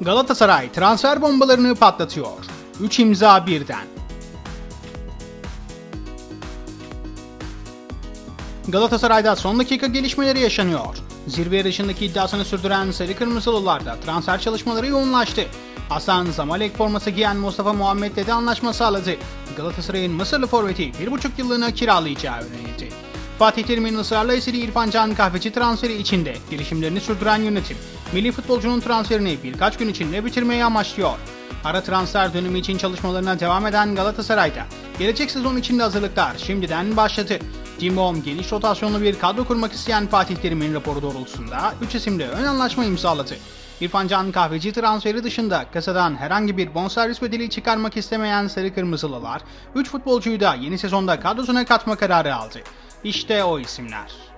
Galatasaray transfer bombalarını patlatıyor. 3 imza birden. Galatasaray'da son dakika gelişmeleri yaşanıyor. Zirve yarışındaki iddiasını sürdüren Sarı Kırmızılılarda transfer çalışmaları yoğunlaştı. Hasan Zamalek forması giyen Mustafa Muhammed'le de anlaşma sağladı. Galatasaray'ın Mısırlı forveti 1,5 yıllığına kiralayacağı öğrenildi. Fatih Terim'in ısrarla eseri İrfan Can Kahveci transferi içinde girişimlerini sürdüren yönetim, milli futbolcunun transferini birkaç gün içinde bitirmeyi amaçlıyor. Ara transfer dönemi için çalışmalarına devam eden Galatasaray'da gelecek sezon içinde hazırlıklar şimdiden başladı. Cimbom geniş rotasyonlu bir kadro kurmak isteyen Fatih Terim'in raporu doğrultusunda 3 isimle ön anlaşma imzaladı. İrfan Can Kahveci transferi dışında kasadan herhangi bir bonservis bedeli çıkarmak istemeyen Sarı Kırmızılılar 3 futbolcuyu da yeni sezonda kadrosuna katma kararı aldı. İşte o isimler.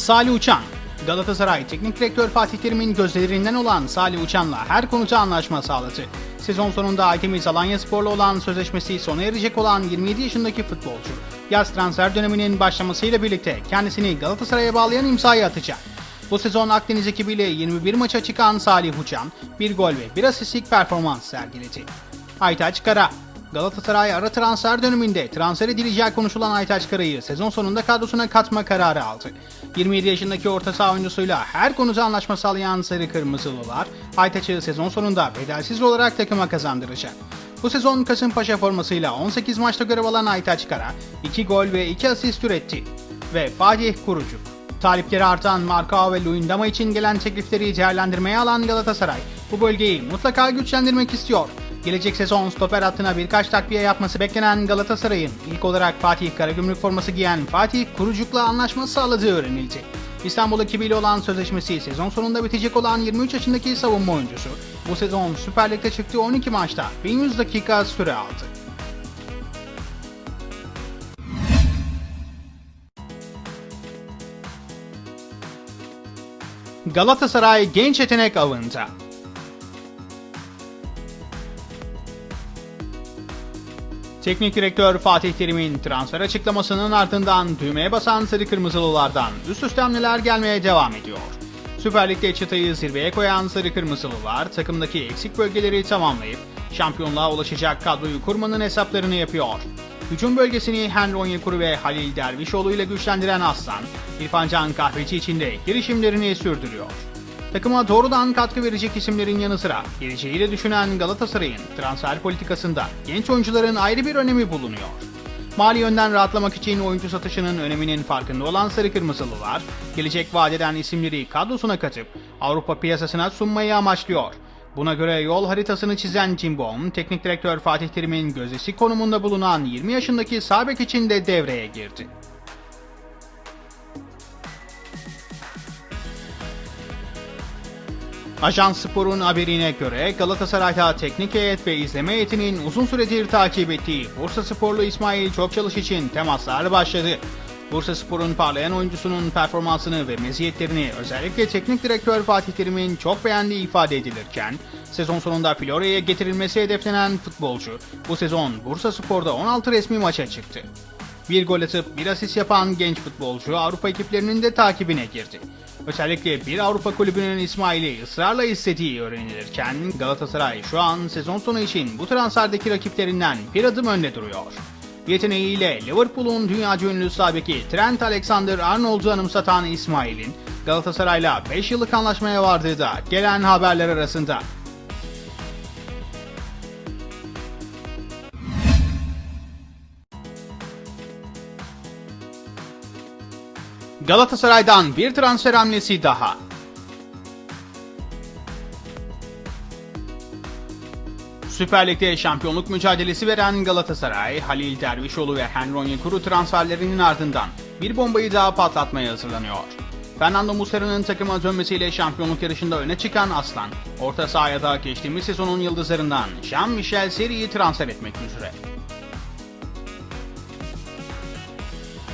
Salih Uçan Galatasaray Teknik Direktör Fatih Terim'in gözlerinden olan Salih Uçan'la her konuda anlaşma sağladı. Sezon sonunda Aydemir Alanya Spor'la olan sözleşmesi sona erecek olan 27 yaşındaki futbolcu, yaz transfer döneminin başlamasıyla birlikte kendisini Galatasaray'a bağlayan imzayı atacak. Bu sezon Akdeniz ekibiyle 21 maça çıkan Salih Uçan, bir gol ve bir asistlik performans sergiledi. Aytaç Kara Galatasaray ara transfer döneminde transfer edileceği konuşulan Aytaç Kara'yı sezon sonunda kadrosuna katma kararı aldı. 27 yaşındaki orta saha oyuncusuyla her konuda anlaşma sağlayan Sarı Kırmızılılar, Aytaç'ı sezon sonunda bedelsiz olarak takıma kazandıracak. Bu sezon Kasımpaşa formasıyla 18 maçta görev alan Aytaç Kara, 2 gol ve 2 asist üretti. Ve Fatih Kurucuk. Talipleri artan Marka ve Luyendama için gelen teklifleri değerlendirmeye alan Galatasaray, bu bölgeyi mutlaka güçlendirmek istiyor. Gelecek sezon stoper hattına birkaç takviye yapması beklenen Galatasaray'ın ilk olarak Fatih Karagümrük forması giyen Fatih Kurucuk'la anlaşma sağladığı öğrenildi. İstanbul ekibiyle olan sözleşmesi sezon sonunda bitecek olan 23 yaşındaki savunma oyuncusu bu sezon Süper Lig'de çıktığı 12 maçta 1100 dakika süre aldı. Galatasaray genç yetenek avında. Teknik direktör Fatih Terim'in transfer açıklamasının ardından düğmeye basan Sarı Kırmızılılardan üst üste hamleler gelmeye devam ediyor. Süper Lig'de çıtayı zirveye koyan Sarı Kırmızılılar takımdaki eksik bölgeleri tamamlayıp şampiyonluğa ulaşacak kadroyu kurmanın hesaplarını yapıyor. Hücum bölgesini Henry Onyekuru ve Halil Dervişoğlu ile güçlendiren Aslan, İrfan Can Kahveci için girişimlerini sürdürüyor. Takıma doğrudan katkı verecek isimlerin yanı sıra geleceğiyle düşünen Galatasaray'ın transfer politikasında genç oyuncuların ayrı bir önemi bulunuyor. Mali yönden rahatlamak için oyuncu satışının öneminin farkında olan Sarı Kırmızılılar, gelecek vadeden isimleri kadrosuna katıp Avrupa piyasasına sunmayı amaçlıyor. Buna göre yol haritasını çizen Cimbom, teknik direktör Fatih Terim'in gözdesi konumunda bulunan 20 yaşındaki Sabek için de devreye girdi. Ajans Spor'un haberine göre Galatasaray'da teknik heyet ve izleme heyetinin uzun süredir takip ettiği Bursa Sporlu İsmail Çokçalış için temaslar başladı. Bursa Spor'un parlayan oyuncusunun performansını ve meziyetlerini özellikle teknik direktör Fatih Terim'in çok beğendiği ifade edilirken, sezon sonunda Florya'ya getirilmesi hedeflenen futbolcu bu sezon Bursa Spor'da 16 resmi maça çıktı. Bir gol atıp bir asist yapan genç futbolcu Avrupa ekiplerinin de takibine girdi. Özellikle bir Avrupa kulübünün İsmail'i ısrarla istediği öğrenilirken Galatasaray şu an sezon sonu için bu transferdeki rakiplerinden bir adım önde duruyor. Yeteneğiyle Liverpool'un dünyaca ünlü sabeki Trent Alexander-Arnold'u anımsatan İsmail'in Galatasaray'la 5 yıllık anlaşmaya vardığı da gelen haberler arasında. Galatasaray'dan bir transfer hamlesi daha. Süper Lig'de şampiyonluk mücadelesi veren Galatasaray, Halil Dervişoğlu ve Henry Onyekuru transferlerinin ardından bir bombayı daha patlatmaya hazırlanıyor. Fernando Muslera'nın takıma dönmesiyle şampiyonluk yarışında öne çıkan Aslan, orta sahaya da geçtiğimiz sezonun yıldızlarından Jean-Michel Seri'yi transfer etmek üzere.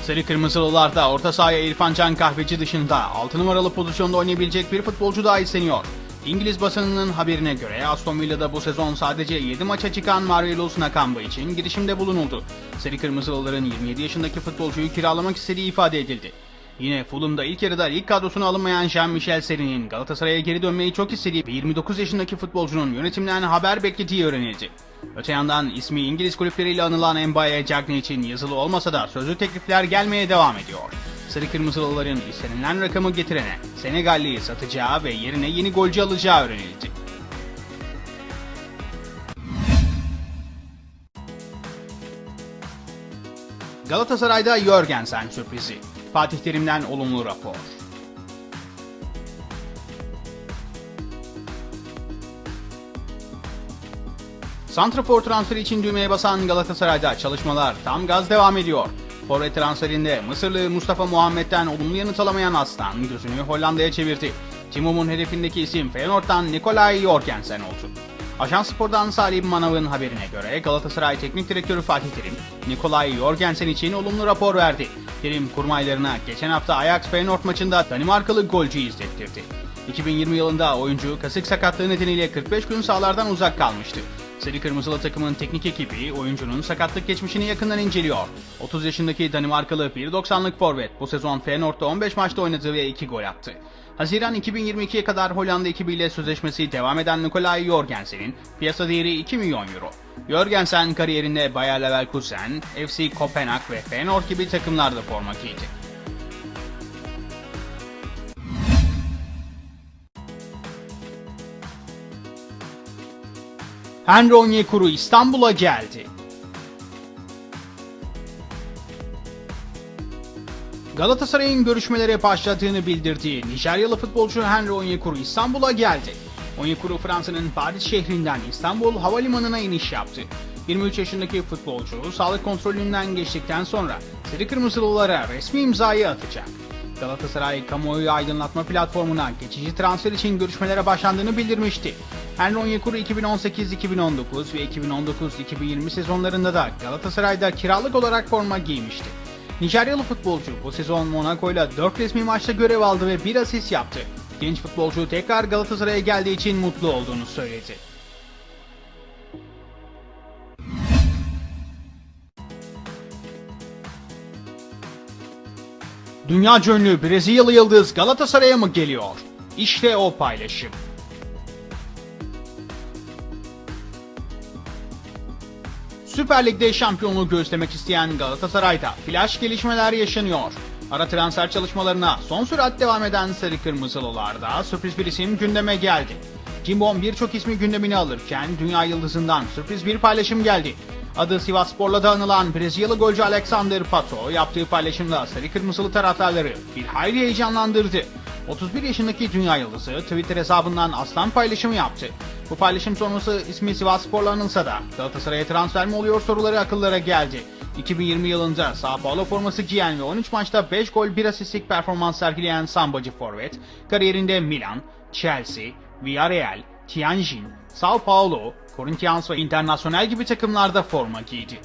Sarı Kırmızılılar da orta sahaya İrfan Can Kahveci dışında 6 numaralı pozisyonda oynayabilecek bir futbolcu daha isteniyor. İngiliz basınının haberine göre Aston Villa'da bu sezon sadece 7 maça çıkan Marius Nakamba için girişimde bulunuldu. Sarı Kırmızılıların 27 yaşındaki futbolcuyu kiralamak istediği ifade edildi. Yine Fulham'da ilk yarıda lig kadrosuna alınmayan Jean-Michel Seri'nin Galatasaray'a geri dönmeyi çok istediği ve 29 yaşındaki futbolcunun yönetimden haber beklediği öğrenildi. Öte yandan ismi İngiliz kulüpleriyle anılan Mbaye Cagney için yazılı olmasa da sözlü teklifler gelmeye devam ediyor. Sarı Kırmızılıların istenilen rakamı getirene Senegalli'yi satacağı ve yerine yeni golcü alacağı öğrenildi. Galatasaray'da Jörgensen sürprizi. Fatih Terim'den olumlu rapor. Santrafor transferi için düğmeye basan Galatasaray'da çalışmalar tam gaz devam ediyor. Forvet transferinde Mısırlı Mustafa Muhammed'den olumlu yanıt alamayan Aslan gözünü Hollanda'ya çevirdi. Timum'un hedefindeki isim Feyenoord'dan Nikolay Jorgensen oldu. Ajans Spor'dan Salih Manav'ın haberine göre Galatasaray Teknik Direktörü Fatih Terim, Nikolay Jorgensen için olumlu rapor verdi. Terim kurmaylarına geçen hafta Ajax Feyenoord maçında Danimarkalı golcü izlettirdi. 2020 yılında oyuncu kasık sakatlığı nedeniyle 45 gün sahalardan uzak kalmıştı. Sarı Kırmızılı takımın teknik ekibi oyuncunun sakatlık geçmişini yakından inceliyor. 30 yaşındaki Danimarkalı 1.90'lık forvet bu sezon Feyenoord'da 15 maçta oynadı ve 2 gol attı. Haziran 2022'ye kadar Hollanda ekibiyle sözleşmesi devam eden Nikolay Jorgensen'in piyasa değeri 2 milyon euro. Jorgensen kariyerinde Bayer Leverkusen, FC Kopenhag ve Feyenoord gibi takımlarda forma giydi. Henry Onyekuru İstanbul'a geldi. Galatasaray'ın görüşmelere başladığını bildirdiği Nijeryalı futbolcu Henry Onyekuru İstanbul'a geldi. Onyekuru Fransa'nın Paris şehrinden İstanbul Havalimanı'na iniş yaptı. 23 yaşındaki futbolcu sağlık kontrolünden geçtikten sonra Sarı Kırmızılılara resmi imzayı atacak. Galatasaray kamuoyu aydınlatma platformuna geçici transfer için görüşmelere başlandığını bildirmişti. Henry Onyekuru 2018-2019 ve 2019-2020 sezonlarında da Galatasaray'da kiralık olarak forma giymişti. Nijeryalı futbolcu bu sezon Monaco ile 4 resmi maçta görev aldı ve bir asist yaptı. Genç futbolcu tekrar Galatasaray'a geldiği için mutlu olduğunu söyledi. Dünya ünlü Brezilyalı yıldız Galatasaray'a mı geliyor? İşte o paylaşım. Süper Lig'de şampiyonluğu gözlemek isteyen Galatasaray'da flash gelişmeler yaşanıyor. Ara transfer çalışmalarına son sürat devam eden Sarı Kırmızılılarda sürpriz bir isim gündeme geldi. Cimbom birçok ismi gündemine alırken Dünya Yıldızı'ndan sürpriz bir paylaşım geldi. Adı Sivas Spor'la da anılan Brezilyalı golcü Alexander Pato yaptığı paylaşımda Sarı Kırmızılı taraftarları bir hayli heyecanlandırdı. 31 yaşındaki Dünya Yıldızı Twitter hesabından aslan paylaşımı yaptı. Bu paylaşım sonrası ismi Sivas Spor'la anılsa da Galatasaray'a transfer mi oluyor soruları akıllara geldi. 2020 yılında Sao Paulo forması giyen ve 13 maçta 5 gol 1 asistlik performans sergileyen Sambacı forvet, kariyerinde Milan, Chelsea, Villarreal, Tianjin, Sao Paulo, Corinthians ve Internacional gibi takımlarda forma giydi.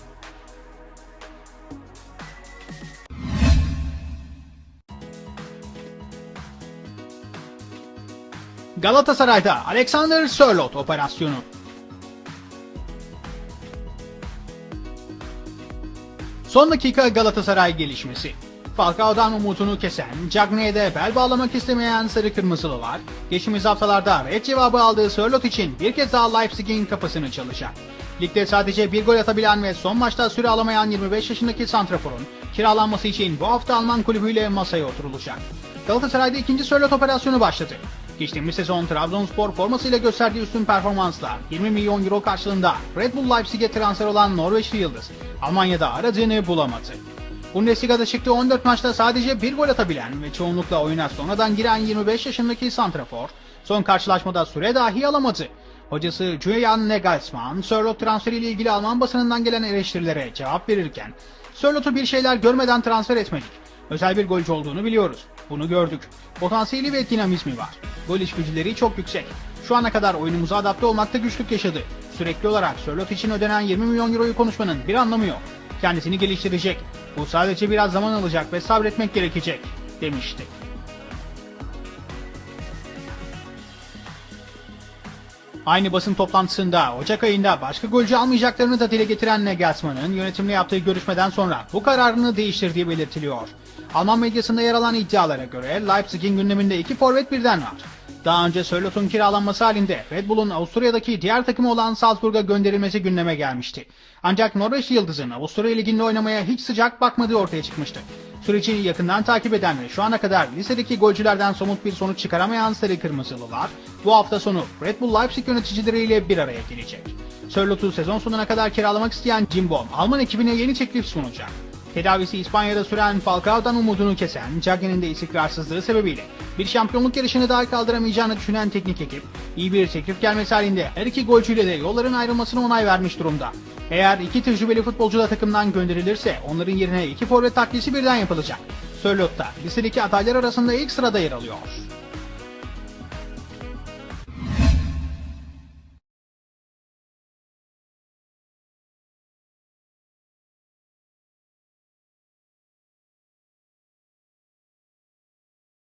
Galatasaray'da Alexander Sörloth operasyonu. Son dakika Galatasaray gelişmesi. Falcao'dan umutunu kesen, Cagney'de bel bağlamak istemeyen Sarı Kırmızılılar, geçtiğimiz haftalarda red cevabı aldığı Sörloth için bir kez daha Leipzig'in kapısını çalacak. Ligde sadece bir gol atabilen ve son maçta süre alamayan 25 yaşındaki Santrafor'un kiralanması için bu hafta Alman kulübüyle masaya oturulacak. Galatasaray'da ikinci Sörloth operasyonu başladı. Geçtiğimiz sezon Trabzonspor formasıyla gösterdiği üstün performansla 20 milyon euro karşılığında Red Bull Leipzig'e transfer olan Norveçli Yıldız, Almanya'da aradığını bulamadı. Bundesliga'da çıktığı 14 maçta sadece bir gol atabilen ve çoğunlukla oyuna sonradan giren 25 yaşındaki Santrafor, son karşılaşmada süre dahi alamadı. Hocası Julian Nagelsmann, Sörloth transferiyle ilgili Alman basınından gelen eleştirilere cevap verirken, Sörloth'u bir şeyler görmeden transfer etmedik. Özel bir golcü olduğunu biliyoruz. Bunu gördük. Potansiyeli ve dinamizmi var. Gol içgüdüleri çok yüksek. Şu ana kadar oyunumuza adapte olmakta güçlük yaşadı. Sürekli olarak Sörloth için ödenen 20 milyon euroyu konuşmanın bir anlamı yok. Kendisini geliştirecek. Bu sadece biraz zaman alacak ve sabretmek gerekecek, demişti. Aynı basın toplantısında Ocak ayında başka golcü almayacaklarını da dile getiren Nagelsmann'ın yönetimle yaptığı görüşmeden sonra bu kararını değiştirdiği belirtiliyor. Alman medyasında yer alan iddialara göre Leipzig'in gündeminde iki forvet birden var. Daha önce Sörlot'un kiralanması halinde Red Bull'un Avusturya'daki diğer takımı olan Salzburg'a gönderilmesi gündeme gelmişti. Ancak Norveç Yıldız'ın Avusturya Ligi'nde oynamaya hiç sıcak bakmadığı ortaya çıkmıştı. Süreci yakından takip eden ve şu ana kadar lisedeki golcülerden somut bir sonuç çıkaramayan Sarı Kırmızılılar bu hafta sonu Red Bull Leipzig yöneticileriyle bir araya gelecek. Sörlot'u sezon sonuna kadar kiralamak isteyen Jimbo, Alman ekibine yeni teklif sunacak. Tedavisi İspanya'da süren Falcao'dan umudunu kesen, Cagney'in de istikrarsızlığı sebebiyle bir şampiyonluk yarışını daha kaldıramayacağını düşünen teknik ekip, iyi bir teklif gelmesi halinde her iki golcüyle de yolların ayrılmasına onay vermiş durumda. Eğer iki tecrübeli futbolcu da takımdan gönderilirse onların yerine iki forvet takviyesi birden yapılacak. Sörlot da listedeki adaylar arasında ilk sırada yer alıyor.